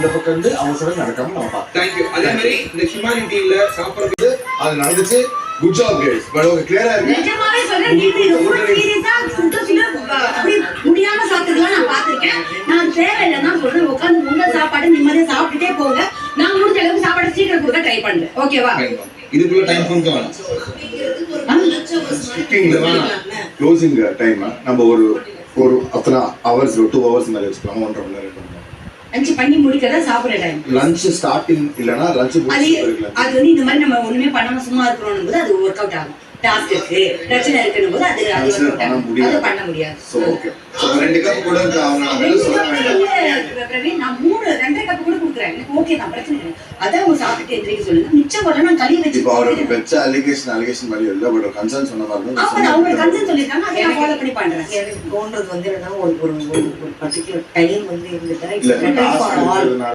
இந்த பக்கம் இருந்து அவசரம் நடக்காம நம்ம பார்க்கலாம். தேங்க்யூ அதே மாதிரி இந்த ஹியூமானிட்டியில சாப்பிடுறது அது நடந்துச்சு. Good job guys but okay கிளியரா இருக்கு. நிஜமாவே சொல்றேன் நீங்க ரொம்ப சீரியஸா சுத்தத்துல அப்படி முடியாம சாப்பிட்டதுலாம் நான் பார்த்திருக்கேன். நான் தேவையில்லைன்னா சொல்றேன். உட்காந்து உங்க சாப்பாடு நிம்மதியா சாப்பிட்டுட்டே போங்க. நான் முடிஞ்ச அளவுக்கு சாப்பாடு சீக்கிரம் கொடுக்க ட்ரை பண்றேன். ஓகேவா இதுக்குள்ள டைம் கொடுக்க வேணாம். ஸ்பீக்கிங்ல வேணாம். க்ளோசிங் டைம் நம்ம ஒரு ஒரு அத்தனை ஹவர்ஸ் டூ ஹவர்ஸ் மேலே வச்சுக்கலாம். ஒன்றரை மணி நேரம். லஞ்ச் பண்ணி முடிக்கிறதா சாப்பிடுற டைம் லஞ்ச் ஸ்டார்டிங் இல்லைன்னா லஞ்ச் அது அது வந்து இந்த மாதிரி நம்ம ஒண்ணுமே பண்ணாம சும்மா இருக்கிறோம் போது அது ஒர்க் அவுட் ஆகும். டாஸ்க் இருக்கு பிரச்சனை இருக்குன்னு போது அது அது பண்ண. முடியாது. அது பண்ண முடியாது. ஸோ ஓகே ரெண்டு கப் கூட நான் மூணு ரெண்டரை கப் கூட கொடுக்குறேன். எனக்கு ஓகே தான் பிரச்சனை இல்லை அதான் அவங்க சாப்பிட்டு எந்திரிக்க சொல்லுங்க. மிச்சம் வரல நான் கழுவி வச்சு இப்போ அவருக்கு வச்ச அலிகேஷன் அலிகேஷன் மாதிரி இல்லை. பட் கன்சர்ன் சொன்ன மாதிரி தான் அவங்க கன்சர்ன் சொல்லிருக்காங்க அதை நான் ஃபாலோ பண்ணி பண்றேன். எனக்கு தோன்றது வந்து என்னன்னா ஒரு ஒரு ஒரு பர்டிகுலர் டைம் வந்து இருந்துட்டா